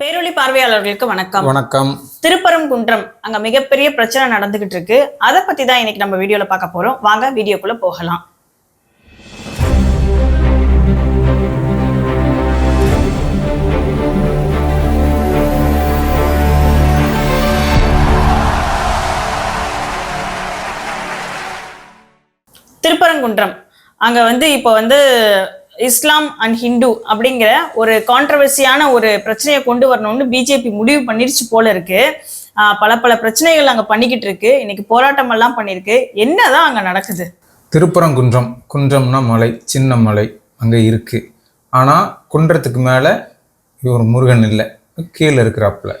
பேரொளி பார்வையாளர்களுக்கு வணக்கம். வணக்கம். திருப்பரங்குன்றம் அங்க மிகப்பெரிய பிரச்சனை நடந்துகிட்டு இருக்கு. அதை பத்தி தான் இன்னைக்கு நம்ம வீடியோல பார்க்க போறோம். வாங்க வீடியோக்குள்ள போகலாம். திருப்பரங்குன்றம் அங்க வந்து இப்போ வந்து இஸ்லாம் அண்ட் ஹிந்து அப்படிங்கிற ஒரு கான்ட்ரவர்சியான ஒரு பிரச்சனையை கொண்டு வரணும்னு பிஜேபி முடிவு பண்ணிருச்சு போல இருக்கு. பல பல பிரச்சனைகள் அங்க பண்ணிக்கிட்டு இருக்கு. இன்னைக்கு போராட்டம் எல்லாம் பண்ணிருக்கு. என்னதான் அங்க நடக்குது? திருப்பரங்குன்றம் குன்றம்னா மலை சின்ன மலை அங்கே இருக்கு. ஆனால் குன்றத்துக்கு மேலே ஒரு முருகன் இல்லை. கீழே இருக்கிறாப்புல.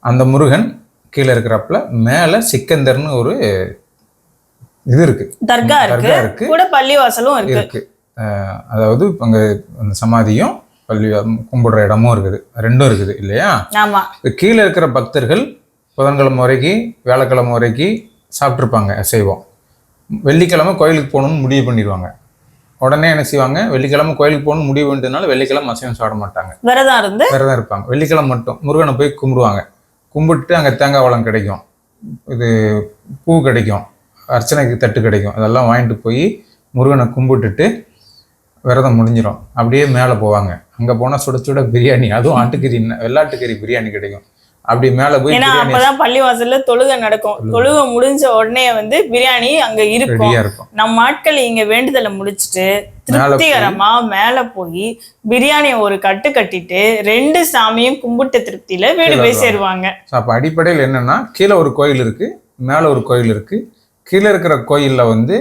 அந்த முருகன் கீழே இருக்கிறாப்புல மேலே சிக்கந்தர்னு ஒரு இது இருக்கு. தர்கா இருக்கு. கூட பள்ளிவாசலும் இருக்கு. அதாவது அங்கே அந்த சமாதியும் பள்ளி கும்பிடுற இடமும் இருக்குது. ரெண்டும் இருக்குது இல்லையா? கீழே இருக்கிற பக்தர்கள் புதன்கிழமை வரைக்கும் வியாழக்கிழமை வரைக்கும் சாப்பிட்ருப்பாங்க அசைவம். வெள்ளிக்கிழமை கோயிலுக்கு போகணும்னு முடிவு பண்ணிடுவாங்க. உடனே என்ன செய்வாங்க? வெள்ளிக்கிழமை கோயிலுக்கு போகணும்னு முடிவு பண்ணிட்டதுனால வெள்ளிக்கிழமை அசைவம் சாப்பிட மாட்டாங்க. விரதம் இருந்து? விரதம் இருப்பாங்க. வெள்ளிக்கிழமை மட்டும். முருகனை போய் கும்பிடுவாங்க. கும்பிட்டு அங்கே தேங்காய் பழம் கிடைக்கும். இது பூ கிடைக்கும். அர்ச்சனைக்கு தட்டு கிடைக்கும். அதெல்லாம் வாங்கிட்டு போய் முருகனை கும்பிட்டுட்டு விரதம் முடிஞ்சிடும் அப்படியே மேலே போவாங்க. அங்கே போனால் சுட சுட பிரியாணி அதுவும் ஆட்டுக்கறி வெள்ளாட்டுக்கறி பிரியாணி கிடைக்கும். அப்படி மேலே போய் ஏன்னா அப்பதான் பள்ளிவாசல்ல தொழுகை நடக்கும். தொழுகை. முடிஞ்ச உடனே வந்து பிரியாணி அங்க இருக்கும். நம்ம ஆட்கள் இங்க வேண்டுதலை முடிச்சிட்டு திருப்திகரமா மேல போய் பிரியாணி ஒரு கட்டு கட்டிட்டு ரெண்டு சாமியும் கும்பிட்ட திருப்தியில வீடு போய் சேருவாங்க. அப்போ அடிப்படையில் என்னன்னா கீழே ஒரு கோயில் இருக்கு மேலே ஒரு கோயில் இருக்கு. கீழே இருக்கிற கோயிலில் வந்து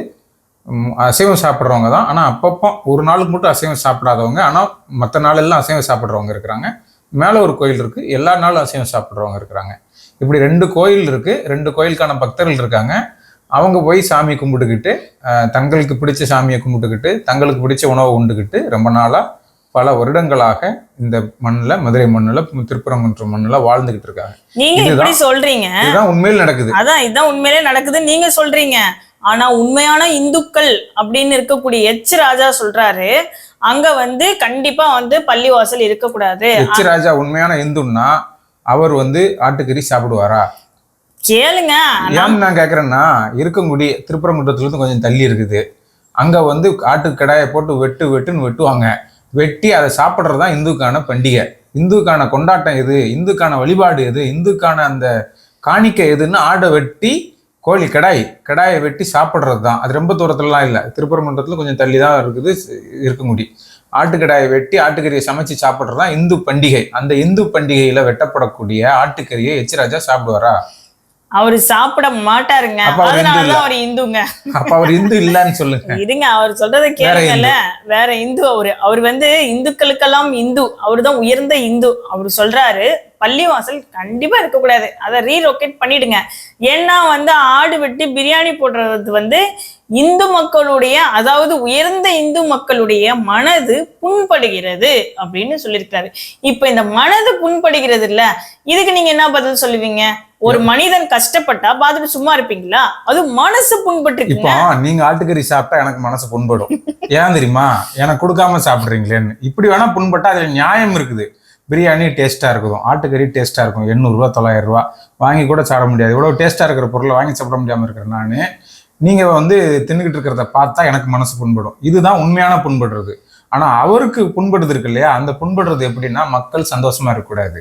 அசைவம் சாப்பிட்றவங்க தான். ஆனால் அப்பப்போ ஒரு நாளுக்கு மட்டும் அசைவம் சாப்பிடாதவங்க. ஆனால் மற்ற நாளெல்லாம் அசைவம் சாப்பிட்றவங்க இருக்கிறாங்க. மேலே ஒரு கோயில் இருக்கு. எல்லா நாளும் அசைவம் சாப்பிட்றவங்க இருக்கிறாங்க. இப்படி ரெண்டு கோயில் இருக்கு. ரெண்டு கோயிலுக்கான பக்தர்கள் இருக்காங்க. அவங்க போய் சாமி கும்பிட்டுக்கிட்டு தங்களுக்கு பிடிச்ச சாமியை கும்பிட்டுக்கிட்டு தங்களுக்கு பிடிச்ச உணவை உண்டுக்கிட்டு ரொம்ப நாளாக பல வருடங்களாக இந்த மண்ணில் மதுரை மண்ணில் திருப்பரங்குன்றம் மண்ணில் வாழ்ந்துக்கிட்டு இருக்காங்க. நீங்க இதுதான். இப்படி சொல்றீங்க. இதுதான் உண்மையில் நடக்குது. அதான் இதான் உண்மையிலே நடக்குது. நீங்க சொல்றீங்க. ஆனா உண்மையான இந்துக்கள் அப்படின்னு இருக்கக்கூடிய எச் ராஜா சொல்றாரு. அங்க வந்து கண்டிப்பா வந்து பள்ளிவாசல் இருக்கக்கூடாது. எச் ராஜா உண்மையான இந்துன்னா அவர் வந்து ஆட்டுக்கறி சாப்பிடுவாரா? கேளுங்க ஏன் நான் கேட்குறேன்னா இருக்கங்குடி திருப்பரங்குன்றத்துல இருந்து கொஞ்சம் தள்ளி இருக்குது. அங்க வந்து ஆட்டு கடாயை போட்டு வெட்டு வெட்டுன்னு வெட்டுவாங்க. வெட்டி அதை சாப்பிட்றது தான் இந்துக்கான பண்டிகை. இந்துக்கான கொண்டாட்டம் எது? இந்துக்கான வழிபாடு எது? இந்துக்கான அந்த காணிக்கை எதுன்னு ஆடை வெட்டி கோழி கடாய் கடாயை வெட்டி சாப்பிட்றது தான் அது ரொம்ப தூரத்துலலாம் இல்லை. திருப்பரங்குன்றத்துல கொஞ்சம் தள்ளி தான் இருக்குது இருக்கங்குடி ஆட்டுக்கடாயை வெட்டி ஆட்டுக்கறியை சமைச்சு சாப்பிட்றது தான் இந்து பண்டிகை. அந்த இந்து பண்டிகையில் வெட்டப்படக்கூடிய ஆட்டுக்கறியை எச்ராஜா சாப்பிடுவாரா? அவரு சாப்பிட மாட்டாருங்க. அதனாலதான் அவர் இந்துங்க. அப்ப அவர் இந்து இல்லைன்னு சொல்லுங்க. இருங்க அவர் சொல்றத கேளுங்கல்ல வேற இந்து அவரு. அவர் வந்து இந்துக்களுக்கெல்லாம் இந்து. அவர்தான் உயர்ந்த இந்து. அவர் சொல்றாரு பள்ளிவாசல் கண்டிப்பா இருக்கக்கூடாது. அதை ரீலொகேட் பண்ணிடுங்க. ஏன்னா வந்து ஆடு வெட்டி பிரியாணி போடுறது வந்து இந்து மக்களுடைய அதாவது உயர்ந்த இந்து மக்களுடைய மனது புண்படுகிறது அப்படின்னு சொல்லியிருக்காரு இப்ப இந்த மனது புண்படுகிறது இல்ல இதுக்கு நீங்க என்ன பதில் சொல்லுவீங்க? ஒரு மனிதன் கஷ்டப்பட்டா பார்த்துட்டு சும்மா இருப்பீங்களா? அது மனசு புண்பட்டு இப்போ நீங்க ஆட்டுக்கறி சாப்பிட்டா எனக்கு மனசு புண்படும். ஏன் தெரியுமா? எனக்கு கொடுக்காம சாப்பிடுறீங்களேன்னு. இப்படி வேணா புண்பட்டா அதுல நியாயம் இருக்குது. பிரியாணி டேஸ்டா இருக்கும் ஆட்டுக்கறி டேஸ்டா இருக்கும் எண்ணூறுரூவா தொள்ளாயிரம் ரூபா வாங்கி கூட சாப்பிட முடியாது. இவ்வளவு டேஸ்டா இருக்கிற பொருளை வாங்கி சாப்பிட முடியாம இருக்கிறேன் நான். நீங்க வந்து தின்னுக்கிட்டு இருக்கிறத பார்த்தா எனக்கு மனசு புண்படும். இதுதான் உண்மையான புண்படுறது. ஆனா அவருக்கு புண்படுது இருக்கு இல்லையா? அந்த புண்படுறது எப்படின்னா மக்கள் சந்தோஷமா இருக்கக்கூடாது.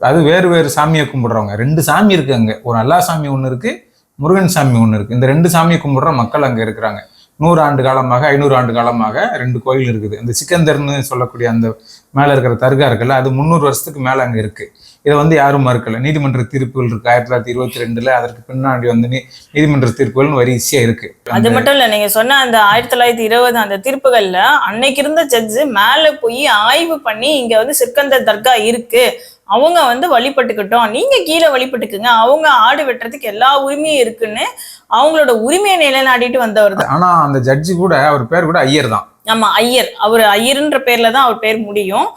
அது வேறு வேறு சாமியை கும்பிடுறவங்க. ரெண்டு சாமி இருக்கு அங்க. ஒரு அல்லா சாமி ஒன்று இருக்கு முருகன் சாமி ஒன்று இருக்கு. இந்த ரெண்டு சாமியை கும்பிடுற மக்கள் அங்க இருக்கிறாங்க. நூறு ஆண்டு காலமாக ஐநூறு ஆண்டு காலமாக ரெண்டு கோயில் இருக்குது. இந்த சிக்கந்தர்னு சொல்லக்கூடிய அந்த மேலே இருக்கிற தர்கா இருக்குல்ல அது முந்நூறு வருஷத்துக்கு மேலே அங்கே இருக்குது இதை வந்து யாரும் மறுக்கல. நீதிமன்ற தீர்ப்புகள் இருக்கு. ஆயிரத்தி தொள்ளாயிரத்தி இருபத்தி ரெண்டுல அதற்கு பின்னாடி வந்து நீதிமன்ற தீர்ப்புகள்னு வரிசையா இருக்கு. அது மட்டும் இல்ல நீங்க சொன்ன அந்த ஆயிரத்தி தொள்ளாயிரத்தி இருபது அந்த தீர்ப்புகள்ல அன்னைக்கு இருந்த ஜட்ஜு மேல போய் ஆய்வு பண்ணி இங்க வந்து சிற்கந்தர் தர்கா இருக்கு. அவங்க வந்து வழிபட்டுக்கிட்டோம். நீங்க கீழே வழிபட்டுக்குங்க. அவங்க ஆடு வெட்டுறதுக்கு எல்லா உரிமையும் இருக்குன்னு அவங்களோட உரிமையை நிலைநாட்டிட்டு வந்தவர் தான். ஆனா அந்த ஜட்ஜி கூட அவர் பேர் கூட ஐயர் தான். ஆமா ஐயர். அவர் ஐயர்ன்ற பேர்ல தான் அவர் பேர் முடியும்.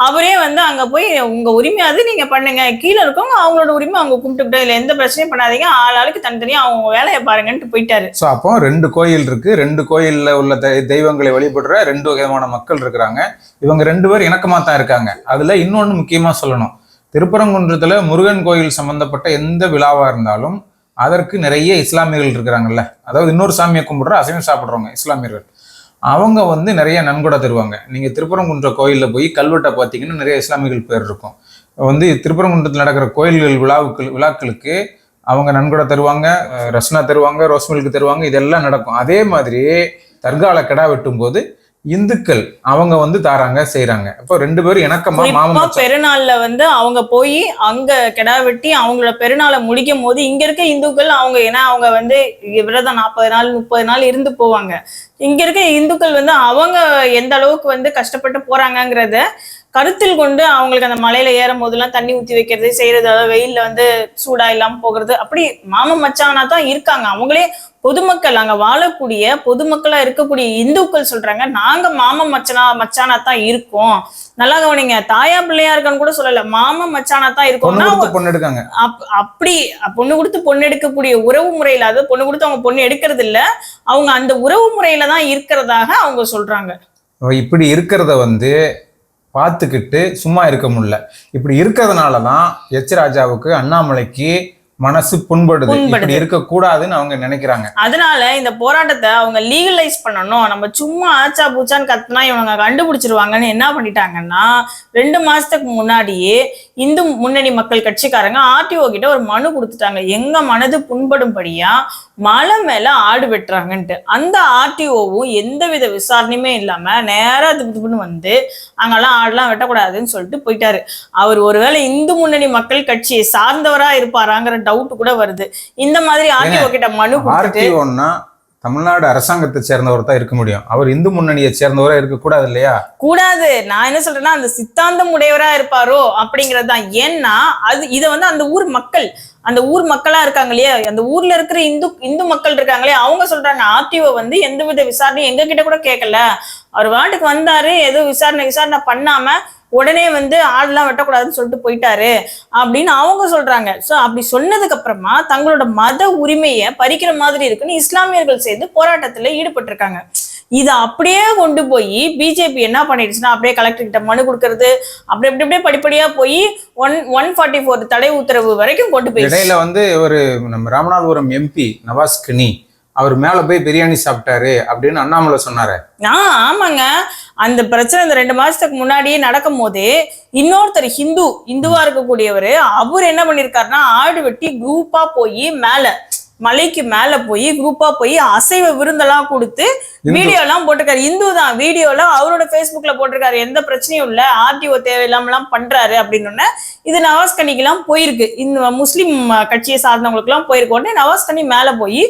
அவரே வந்து அங்க போய் உங்க உரிமை அது நீங்க பண்ணுங்க. கீழே இருக்கவங்க அவங்களோட உரிமை அவங்க கும்பிட்டுக்கிட்டோம் இல்ல எந்த பிரச்சனையும் பண்ணாதீங்க. ஆள் ஆளுக்கு தனித்தனியா அவங்க வேலையை பாருங்கன்ட்டு போயிட்டாரு. ஸோ அப்போ ரெண்டு கோயில் இருக்கு. ரெண்டு கோயில்ல உள்ள தெ- தெய்வங்களை வழிபடுற ரெண்டு விதமான மக்கள் இருக்கிறாங்க. இவங்க ரெண்டு பேர் இணக்கமா தான் இருக்காங்க. அதுல இன்னொன்னு முக்கியமா சொல்லணும். திருப்பரங்குன்றத்துல முருகன் கோயில் சம்பந்தப்பட்ட எந்த விழாவா இருந்தாலும் அதற்கு நிறைய இஸ்லாமியர்கள் இருக்கிறாங்கல்ல. அதாவது இன்னொரு சாமியை கும்பிடுற அசைவம் சாப்பிடுறவங்க இஸ்லாமியர்கள். அவங்க வந்து நிறைய நன்கொடை தருவாங்க. நீங்கள் திருப்பரங்குன்ற கோயிலில் போய் கல்வெட்டை பார்த்தீங்கன்னா நிறைய இஸ்லாமியர்கள் பேர் இருக்கும். வந்து திருப்பரங்குன்றத்தில் நடக்கிற கோயில்கள் விழாவுக்கு விழாக்களுக்கு அவங்க நன்கொடை தருவாங்க ரஸ்னா தருவாங்க ரோஸ் மில்க் தருவாங்க இதெல்லாம் நடக்கும். அதே மாதிரி தர்கால கிடா வெட்டும் போது இந்துக்கள் அவங்க வந்து தாராங்க செய்றாங்க. அப்போ ரெண்டு பேரும் மாமன் மச்சான். பெருநாள்ல வந்து அவங்க போய் அங்க கிடா வெட்டி அவங்களோட பெருநாளை முடிக்கும் போது இங்க இருக்க இந்துக்கள் அவங்க ஏன்னா அவங்க வந்து விரதம் நாற்பது நாள் முப்பது நாள் இருந்து போவாங்க. இங்க இருக்க இந்துக்கள் வந்து அவங்க எந்த அளவுக்கு வந்து கஷ்டப்பட்டு போறாங்கங்கிறத கருத்தில் கொண்டு அவங்களுக்கு அந்த மலையில ஏறும் போதெல்லாம் தண்ணி ஊத்தி வைக்கிறது செய்யறது அதாவது வெயில்ல வந்து சூடா இல்லாம போகிறது அப்படி மாமன் மச்சானா தான் இருக்காங்க. அவங்களே பொதுமக்கள் அங்க வாழக்கூடிய பொதுமக்களா இருக்கக்கூடிய இந்துக்கள் சொல்றாங்க நாங்க மாமன் மச்சனா மச்சானா தான் இருக்கோம். நல்லா கவனிங்க தாயா பிள்ளையா இருக்கான்னு கூட சொல்லல மாமன் மச்சானா தான் இருக்கோம்னா அப்படி பொண்ணு கொடுத்து பொண்ணு எடுக்கக்கூடிய உறவு முறையில அதாவது பொண்ணு கொடுத்து அவங்க பொண்ணு எடுக்கிறது இல்ல அவங்க அந்த உறவு முறையில தான் இருக்கிறதாக அவங்க சொல்றாங்க. இப்படி இருக்கிறத வந்து பார்த்துக்கிட்டு சும்மா இருக்க முடியல. இப்படி இருக்கிறதுனால தான் எச் ராஜாவுக்கு அண்ணாமலைக்கு மனசு புண்படுது. இப்படி இருக்கக்கூடாதுன்னு அவங்க நினைக்கிறாங்க. அதனால இந்த போராட்டத்தை அவங்க லீகலைஸ் பண்ணணும். நம்ம சும்மா ஆச்சா பூச்சான்னு கத்துனா இவங்க கண்டுபிடிச்சிருவாங்கன்னு என்ன பண்ணிட்டாங்கன்னா ரெண்டு மாசத்துக்கு முன்னாடியே இந்து முன்னணி மக்கள் கட்சிக்காரங்க ஆர்டிஓ கிட்ட ஒரு மனு கொடுத்துட்டாங்க. எங்க மனது புண்படும்படியா மலை மேல ஆடு வெட்டுறாங்கன்ட்டு. அந்த ஆர்டிஓவும் எந்தவித விசாரணையுமே இல்லாம நேரா திப்புன்னு வந்து அங்கெல்லாம் ஆடுலாம் வெட்டக்கூடாதுன்னு சொல்லிட்டு போயிட்டாரு. அவர் ஒருவேளை இந்து முன்னணி மக்கள் கட்சியை சார்ந்தவரா இருப்பாராங்கிற டவுட் கூட வருது. இந்த மாதிரி ஆர்டிஓ கிட்ட மனு ஆர்டிஓன்னா தமிழ்நாடு அரசாங்கத்தை சேர்ந்தவர் தான் இருக்க முடியும். அவர் இந்து முன்னணியை சேர்ந்தவரா இருக்கக்கூடாது இல்லையா? கூடாது. நான் என்ன சொல்றேன்னா அந்த சித்தாந்தம் உடையவரா இருப்பாரோ அப்படிங்கிறது தான். ஏன்னா அது இதை வந்து அந்த ஊர் மக்கள் அந்த ஊர் மக்களா இருக்காங்க இல்லையா? அந்த ஊர்ல இருக்கிற இந்து இந்து மக்கள் இருக்காங்களே அவங்க சொல்றாங்க ஆர்டிஓ வந்து எந்தவித விசாரணையும் எங்க கிட்ட கூட கேட்கல. அவர் வாட்டுக்கு வந்தாரு ஏதோ விசாரணை விசாரணை பண்ணாம உடனே வந்து ஆள்லாம் வெட்டக்கூடாதுன்னு சொல்லிட்டு போயிட்டாரு அப்படின்னு அவங்க சொல்றாங்க. சோ அப்படி சொன்னதுக்கு அப்புறமா தங்களோட மத உரிமையை பறிக்கிற மாதிரி இருக்குன்னு இஸ்லாமியர்கள் சேர்ந்து போராட்டத்துல ஈடுபட்டிருக்காங்க. இதை அப்படியே கொண்டு போய் பிஜேபி என்ன பண்ணிடுச்சுன்னா அப்படியே கலெக்டர் கிட்ட மனு கொடுக்கறது அப்படி அப்படி அப்படியே படிப்படியா போய் ஒன் ஒன் ஃபார்ட்டி ஃபோர் தடை உத்தரவு வரைக்கும் கொண்டு போயிடுச்சு. இடையில வந்து ஒரு நம்ம ராமநாதபுரம் எம்பி நவாஸ் கனி அவர் மேல போய் பிரியாணி சாப்பிட்டாரு அப்படின்னு அண்ணாமலை சொன்னாரு. ஆமாங்க. அந்த பிரச்சனை இந்த ரெண்டு மாசத்துக்கு முன்னாடியே நடக்கும் போதே இன்னொருத்தர் ஹிந்து இந்துவா இருக்கக்கூடியவர் அவர் என்ன பண்ணிருக்காருன்னா ஆடு வெட்டி குரூப்பா போய் மேல மலைக்கு மேல போய் குரூப்பா போய் அசைவ விருந்தெல்லாம் கொடுத்து வீடியோ எல்லாம் போட்டிருக்காரு. இந்து தான். வீடியோல அவரோட ஃபேஸ்புக்ல போட்டிருக்காரு. எந்த பிரச்சனையும் இல்ல. ஆர்டிஓ தேவையில்லாம எல்லாம் பண்றாரு அப்படின்னு இது நவாஸ் கனிக்கெல்லாம் போயிருக்கு. இந்த முஸ்லிம் கட்சியை சார்ந்தவங்களுக்கு எல்லாம் போயிருக்கு. உடனே நவாஸ் கனி மேல போய்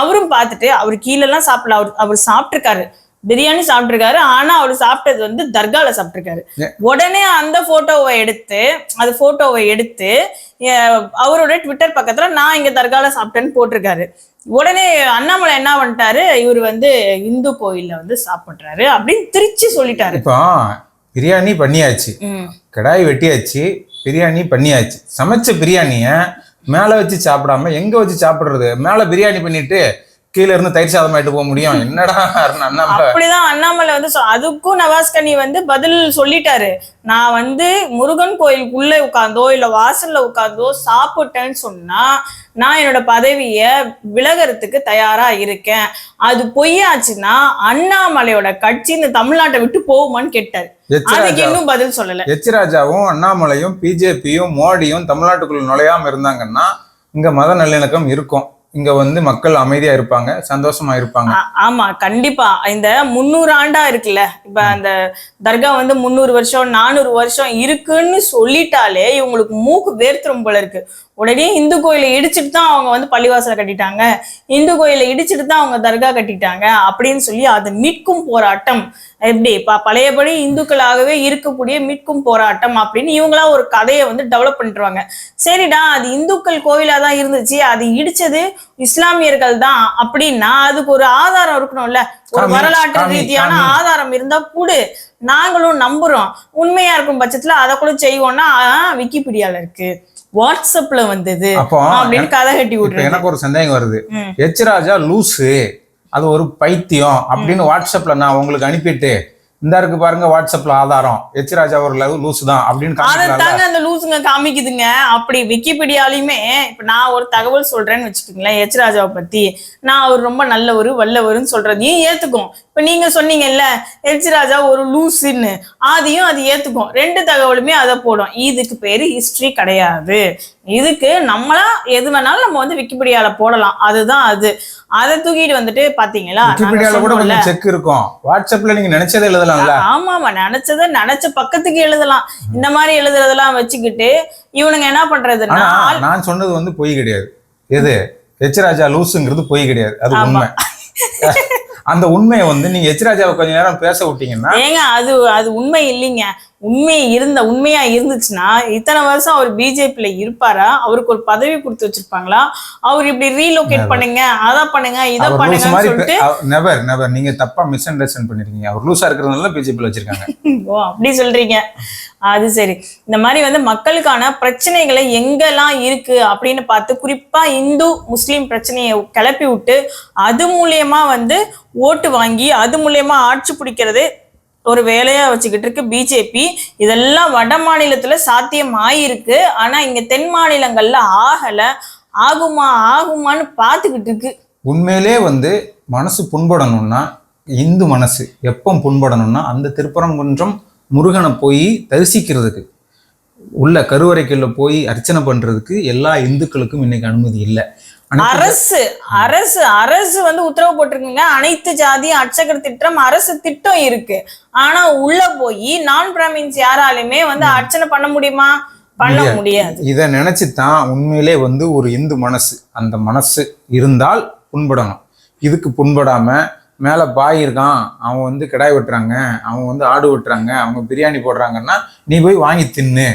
அவரும் பார்த்துட்டு அவர் கீழே எல்லாம் சாப்பிடல. அவர் அவர் சாப்பிட்டிருக்காரு. பிரியாணி சாப்பிட்டிருக்காரு. ஆனா அவர் சாப்பிட்டது வந்து தர்கால சாப்பிட்டிருக்காரு. உடனே அந்த போட்டோவை எடுத்து அது போட்டோவை எடுத்து அவரோட ட்விட்டர் பக்கத்துல நான் இங்க தர்கால சாப்பிட்டேன்னு போட்டிருக்காரு. உடனே அண்ணாமலை என்ன பண்ணிட்டாரு? இவர் வந்து இந்து கோயில்ல வந்து சாப்பிடுறாரு அப்படின்னு திருச்சி சொல்லிட்டாரு. இப்போ பிரியாணி பண்ணியாச்சு. கடாய் வெட்டியாச்சு பிரியாணி பண்ணியாச்சு. சமைச்ச பிரியாணிய மேல வச்சு சாப்பிடாம எங்க வச்சு சாப்பிடுறது? மேல பிரியாணி பண்ணிட்டு கீழ இருந்து தயிர் சாதம் ஆயிட்டு போக முடியும். என்னடா அப்படிதான் அண்ணாமலை வந்து அதுக்கும் நவாஸ்கனி வந்து பதில் சொல்லிட்டாரு. நான் வந்து முருகன் கோயிலுக்குள்ள உட்கார்ந்தோ இல்ல வாசல்ல உட்கார்ந்தோ சாப்பிட்டேன்னு சொன்னா நான் என்னோட பதவிய விலகறதுக்கு தயாரா இருக்கேன். அது பொய்யாச்சுன்னா அண்ணாமலையோட கட்சி இந்த தமிழ்நாட்டை விட்டு போகுமான்னு கேட்டாரு. அதுக்கு இன்னும் பதில் சொல்லல. எச் ராஜாவும் அண்ணாமலையும் பிஜேபியும் மோடியும் தமிழ்நாட்டுக்குள்ள நுழையாம இருந்தாங்கன்னா இங்க மத நல்லிணக்கம் இருக்கும். இங்க வந்து மக்கள் அமைதியா இருப்பாங்க சந்தோஷமா இருப்பாங்க. ஆமா கண்டிப்பா. இந்த முந்நூறு ஆண்டா இருக்குல்ல இப்ப அந்த தர்கா வந்து முந்நூறு வருஷம் நானூறு வருஷம் இருக்குன்னு சொல்லிட்டாலே இவங்களுக்கு மூக்கு வேர்த்துரும் போல இருக்கு. உடனே இந்து கோயிலை இடிச்சிட்டு தான் அவங்க வந்து பள்ளிவாசலை கட்டிட்டாங்க. இந்து கோயிலை இடிச்சிட்டு தான் அவங்க தர்கா கட்டிட்டாங்க அப்படின்னு சொல்லி அதை மீட்கும் போராட்டம். எப்படி? பழையபடி இந்துக்களாகவே இருக்கக்கூடிய மீட்கும் போராட்டம் அப்படின்னு இவங்களா ஒரு கதையை வந்து டெவலப் பண்ணிட்டுருவாங்க. சரிடா அது இந்துக்கள் கோவிலா தான் இருந்துச்சு. அது இடிச்சது இஸ்லாமியர்கள் தான் அப்படின்னா அதுக்கு ஒரு ஆதாரம் இருக்கணும்ல. ஒரு வரலாற்று ரீதியான. ஆதாரம் இருந்தா கூடு. நாங்களும் நம்புறோம். உண்மையா இருக்கும் பட்சத்துல அதை கூட செய்வோம்னா விக்கிபீடியால இருக்கு. வாட்ஸ்அப்ல வந்தது அப்போ அப்படின்னு கதை கட்டி விடுறது எனக்கு ஒரு சந்தேகம் வருது. எச் ராஜா லூசு அது ஒரு பைத்தியம் அப்படின்னு வாட்ஸ்அப்ல நான் உங்களுக்கு அனுப்பிட்டு இந்த இருக்கு பாருங்க வாட்ஸ்அப்ல ஆதாரம். எச் ராஜா ஒரு லவ் லூஸ் தான் அப்படின்னு அதைத்தாங்க அந்த லூசுங்க காமிக்குதுங்க. அப்படி விக்கிபீடியாலையுமே இப்ப நான் ஒரு தகவல் சொல்றேன்னு வச்சுக்கோங்களேன் எச் ராஜாவை பத்தி. நான் அவர் ரொம்ப நல்லவரு வல்லவருன்னு சொல்றதையும் ஏத்துக்கும். இப்ப நீங்க சொன்னீங்கல்ல எச் ராஜா ஒரு லூசுன்னு. அதையும் அது ஏத்துக்கும். ரெண்டு தகவலுமே அதை போடும். இதுக்கு பேரு ஹிஸ்டரி கிடையாது. இதுக்கு நம்மளா எது வேணாலும் நம்ம வந்து விக்கிபீடியால போடலாம். அதுதான் அது. அதை தூக்கிட்டு வந்துட்டு பாத்தீங்களா? விக்கிபீடியால கூட. கொஞ்சம் செக் இருக்கும். வாட்ஸ்அப்ல நீங்க நினைச்சதை எழுதலாம்ல? ஆமாமா நினைச்சத நினைச்ச பக்கத்துக்கு எழுதலாம். இந்த மாதிரி எழுதுறதெல்லாம் வச்சுக்கிட்டு இவனுங்க என்ன பண்றதுன்னா நான் சொன்னது வந்து பொய் கிடையாது. எது? எச் ராஜா லூசுங்கிறது பொய் கிடையாது. அது ஆமா. உண்மை. அந்த உண்மையை வந்து நீங்க எச் ராஜாவை கொஞ்ச நேரம் பேச விட்டீங்கன்னா ஏங்க அது அது உண்மை இல்லைங்க. உண்மை இருந்த உண்மையா இருந்துச்சுன்னா இத்தனை வருஷம் அவர் பிஜேபியில இருப்பாரா? அவருக்கு ஒரு பதவி கொடுத்து வச்சிருப்பாங்களா? அவர் இப்படி ரீலோகேட் பண்ணுங்க அதை பண்ணுங்க இதை மாதிரி சொல்லிட்டு நெவர் நெவர் நீங்க தப்பா மிஸ் அண்டர்ஸ்டாண்ட் பண்ணிருக்கீங்க. அவர் லூசா இருக்கிறதுனால பிஜேபியில் வச்சிருக்காங்க. ஓ அப்படி சொல்றீங்க. அது சரி. இந்த மாதிரி வந்து மக்களுக்கான பிரச்சனைகளை எங்கெல்லாம் இருக்கு அப்படின்னு பார்த்து குறிப்பா இந்து முஸ்லீம் பிரச்சனையை கிளப்பி விட்டு அது மூலியமா வந்து ஓட்டு வாங்கி அது மூலியமா ஆட்சி பிடிக்கிறது ஒரு வேலையா வச்சுக்கிட்டு இருக்கு பிஜேபி இதெல்லாம் வட மாநிலத்துல சாத்தியம் ஆயிருக்கு ஆனா இங்க தென் மாநிலங்கள்ல ஆகல. ஆகுமா ஆகுமான்னு பார்த்துக்கிட்டு இருக்கு. உண்மையிலே வந்து மனசு புண்படணும்னா இந்து மனசு எப்போ புண்படணும்னா அந்த திருப்பரங்குன்றம் முருகனை போய் தரிசிக்கிறதுக்கு உள்ள கருவறைக்குள்ள போய் அர்ச்சனை பண்றதுக்கு எல்லா இந்துக்களுக்கும் இன்னைக்கு அனுமதி இல்லை. அரசு அரசு அரசு வந்து உத்தரவு போட்டிருக்குங்க. அனைத்து ஜாதி அர்ச்சகர் திட்டம் அரசு திட்டம் இருக்கு. ஆனா உள்ள போய் நான் பிராமின்ஸ் யாராலுமே வந்து அர்ச்சனை பண்ண முடியுமா? பண்ண முடியாது. இதை நினைச்சு தான் உண்மையிலே வந்து ஒரு இந்து மனசு அந்த மனசு இருந்தால் புண்படணும். இதுக்கு புண்படாம மேலே பாய் இருக்கான் அவன் வந்து கிடாய் வெட்டுறாங்க அவன் வந்து ஆடு வெட்டுறாங்க அவங்க பிரியாணி போடுறாங்கன்னா நீ போய் வாங்கி தின்னு.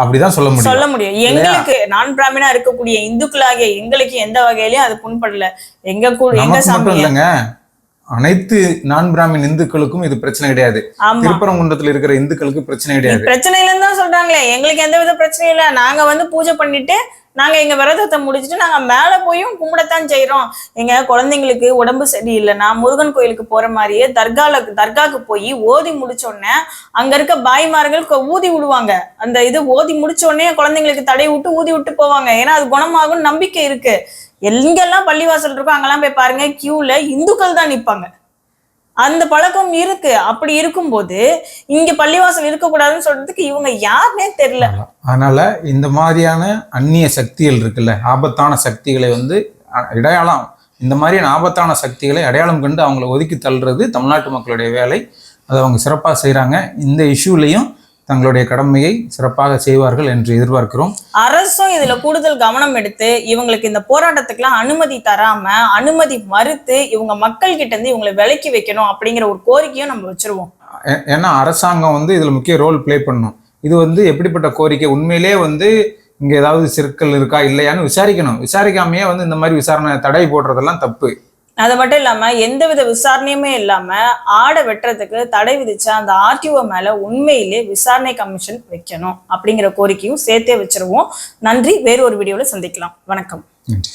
அப்படிதான் சொல்ல முடியும். சொல்ல முடியும். எங்களுக்கு நான் பிராமினா இருக்கக்கூடிய இந்துக்களாகிய எங்களுக்கு எந்த வகையிலயும் அது புண்படல. எங்க கூட எங்க சாமி இல்லைங்க. அனைத்து நான் பிராமின் இந்துக்களுக்கும் இது பிரச்சனை கிடையாது. திருப்பரங்குன்றத்துல இருக்கிற இந்துக்களுக்கு பிரச்சனை கிடையாது. பிரச்சனை இல்லைன்னு தான் சொல்றாங்களே. எங்களுக்கு எந்த வித பிரச்சனையும் இல்லை. நாங்க வந்து பூஜை பண்ணிட்டு நாங்க எங்க விரதத்தை முடிச்சுட்டு நாங்க மேல போயும் கும்பிடத்தான் செய்யறோம் எங்க குழந்தைங்களுக்கு உடம்பு சரியில்லைன்னா முருகன் கோயிலுக்கு போற மாதிரியே தர்கால தர்காக்கு போய் ஓதி முடிச்சோடனே அங்க இருக்க பாய்மார்கள் ஊதி விடுவாங்க. அந்த இது ஓதி முடிச்சோடனே குழந்தைங்களுக்கு தடை விட்டு ஊதி விட்டு போவாங்க. ஏன்னா அது குணமாகும் நம்பிக்கை இருக்கு. எங்கெல்லாம் பள்ளிவாசல் இருக்கோ அங்கெல்லாம் போய் பாருங்க கியூல இந்துக்கள் தான் நிப்பாங்க. அந்த பழக்கம் இருக்கு. அப்படி இருக்கும்போது இங்க பள்ளிவாசல் இருக்கக்கூடாதுன்னு சொல்றதுக்கு இவங்க யாருன்னே தெரியல. அதனால இந்த மாதிரியான அந்நிய சக்திகள் இருக்குல்ல ஆபத்தான சக்திகளை வந்து இடையாளம் அடையாளம் இந்த மாதிரியான ஆபத்தான சக்திகளை அடையாளம் கண்டு அவங்கள ஒதுக்கி தள்ளுறது தமிழ்நாட்டு மக்களுடைய வேலை. அதை அவங்க சிறப்பாக செய்கிறாங்க இந்த இஷ்யூலையும் தங்களுடைய கடமையை சிறப்பாக செய்வார்கள் என்று எதிர்பார்க்கிறோம். அரசும் இதுல கூடுதல் கவனம் எடுத்து இவங்களுக்கு இந்த போராட்டத்துக்குலாம் அனுமதி தராம அனுமதி மறுத்து இவங்க மக்கள் கிட்ட இருந்து இவங்களை விலக்கி வைக்கணும் அப்படிங்கிற ஒரு கோரிக்கையும் நம்ம வச்சிருவோம். ஏன்னா அரசாங்கம் வந்து இதில் முக்கிய ரோல் ப்ளே பண்ணும். இது வந்து எப்படிப்பட்ட கோரிக்கை? உண்மையிலே வந்து இங்கே ஏதாவது சிக்கல் இருக்கா இல்லையான்னு விசாரிக்கணும். விசாரிக்காமையே வந்து இந்த மாதிரி விசாரணை தடை போடுறதெல்லாம் தப்பு. அது மட்டும் இல்லாம எந்தவித விசாரணையுமே இல்லாம ஆடை வெட்டுறதுக்கு தடை விதிச்ச அந்த ஆர்டிஓ மேல உண்மையிலே விசாரணை கமிஷன் வைக்கணும் அப்படிங்கிற கோரிக்கையும் சேர்த்தே வச்சிருவோம். நன்றி. வேறு ஒரு வீடியோல சந்திக்கலாம். வணக்கம். நன்றி.